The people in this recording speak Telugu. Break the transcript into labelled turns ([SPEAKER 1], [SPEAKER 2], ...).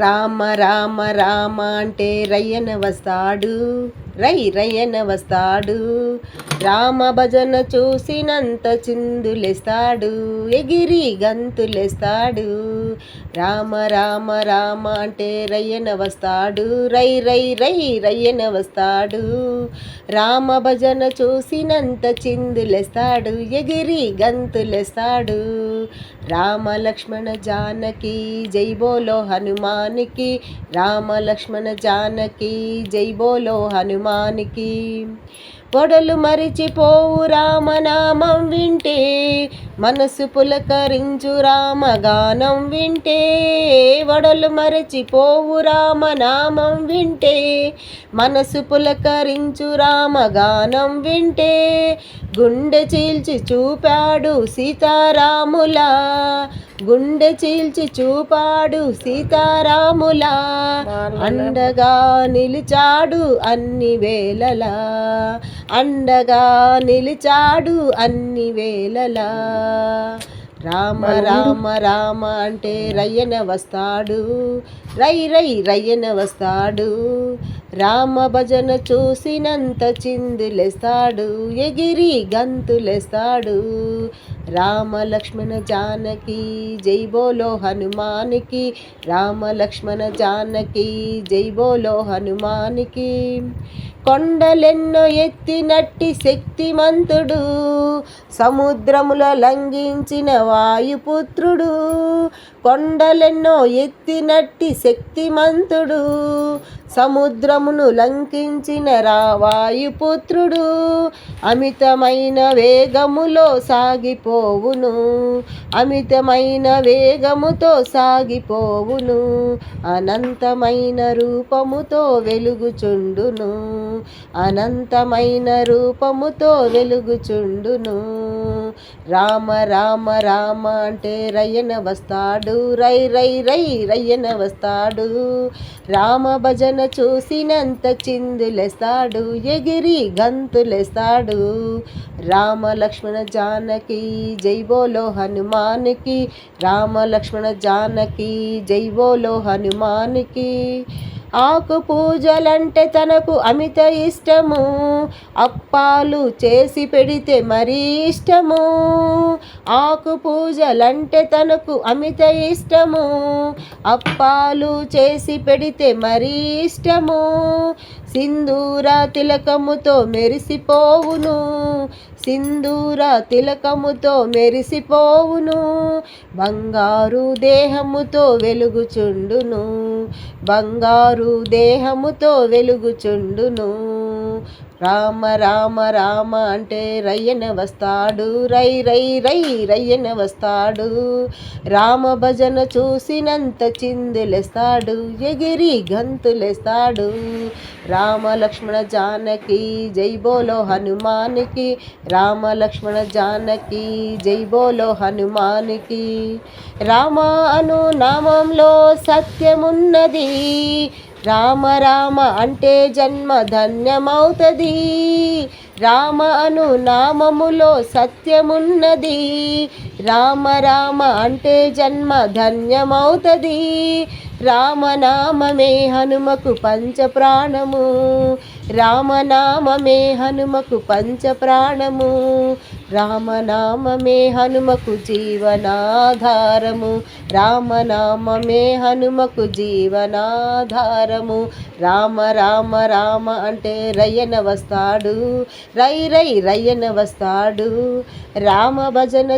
[SPEAKER 1] రామ రామ రామ అంటే రయ్యన వస్తాడు. రై రయ్యన వస్తాడు. రామ భజన చూసినంత చిందులేస్తాడు. ఎగిరి గంతులేస్తాడు. రామ రామ రామ అంటే రయ్యన వస్తాడు. రై రై రై రయ్యన వస్తాడు. రామ భజన చూసినంత చిందులేస్తాడు. ఎగిరి గంతులేస్తాడు. రామ లక్ష్మణ జానకి జై బోలో హనుమానికి. రామ లక్ష్మణ జానకి జై బోలో నామానికి పొడలు మరిచిపోవు రామనామం వింటే మనసు పులకరించు రామగానం వింటే వడలు మరచిపోవు రామనామం వింటే మనసు పులకరించు రామగానం వింటే గుండె చీల్చి చూపాడు సీతారాములా. గుండె చీల్చి చూపాడు సీతారాములా. అండగా నిలిచాడు అన్ని వేళలా. అండగా నిలిచాడు అన్ని వేళలా. రామ రామ రామ అంటే రయ్యన వస్తాడు. రై రై రయ్యన వస్తాడు. రామ భజన చూసినంత చిందులేస్తాడు. ఎగిరి గంతులేస్తాడు. రామ లక్ష్మణ జానకి జై బోలో హనుమానికి. రామ లక్ష్మణ జానకి జై బోలో హనుమానికి. కొండలెన్నో ఎత్తినట్టి శక్తిమంతుడు. సముద్రముల లంఘించిన వాయుపుత్రుడు. కొండలెన్నో ఎత్తినట్టి శక్తిమంతుడు. సముద్రమును లంకించిన రావాయుపుత్రుడు అమితమైన వేగములో సాగిపోవును. అమితమైన వేగముతో సాగిపోవును. అనంతమైన రూపముతో వెలుగుచుండును. అనంతమైన రూపముతో వెలుగుచుండును. రామ రామ రామ అంటే రయ్యన వస్తాడు. రై రై రై రయ్యన వస్తాడు. రామ భజన చూసినంత చిందులేస్తాడు. ఎగిరి గంతులేస్తాడు. రామ లక్ష్మణ జానకి జై బోలో హనుమానికి. రామ లక్ష్మణ జానకి జై బోలో హనుమానికి. ఆకు పూజలంటే తనకు అమిత ఇష్టము. అప్పాలు చేసి పెడితే మరీ ఇష్టము. ఆకు పూజలంటే తనకు అమిత ఇష్టము. అప్పాలు చేసి పెడితే మరీ ఇష్టము. సింధూర తిలకముతో మెరిసిపోవును. సింధూర తిలకముతో మెరిసిపోవును. బంగారు దేహముతో వెలుగుచుండును. బంగారు దేహముతో వెలుగుచుండును. రామ రామ రామ అంటే రయ్యన వస్తాడు. రై రై రై రయ్యన వస్తాడు. రామ భజన చూసినంత చిందులేస్తాడు. ఎగిరి గంతులేస్తాడు. రామ లక్ష్మణ జానకి జై బోలో హనుమానికి. రామ లక్ష్మణ జానకి జై బోలో హనుమానికి. రామ అను నామంలో సత్యమున్నది. రామ రామ అంటే జన్మ ధన్యమవుతుంది రామ అను నామములో సత్యమున్నది. రామ రామ అంటే జన్మ ధన్యమవుతుంది రామనామమే హనుమకు పంచప్రాణము. రామనామమే హనుమకు పంచప్రాణము. రామనామమే హనుమకు జీవనాధారము. రామనామమే హనుమకు జీవనాధారము. రామ రామ రామ అంటే రయ్యన వస్తాడు. రై రై రయ్యన వస్తాడు. రామ భజన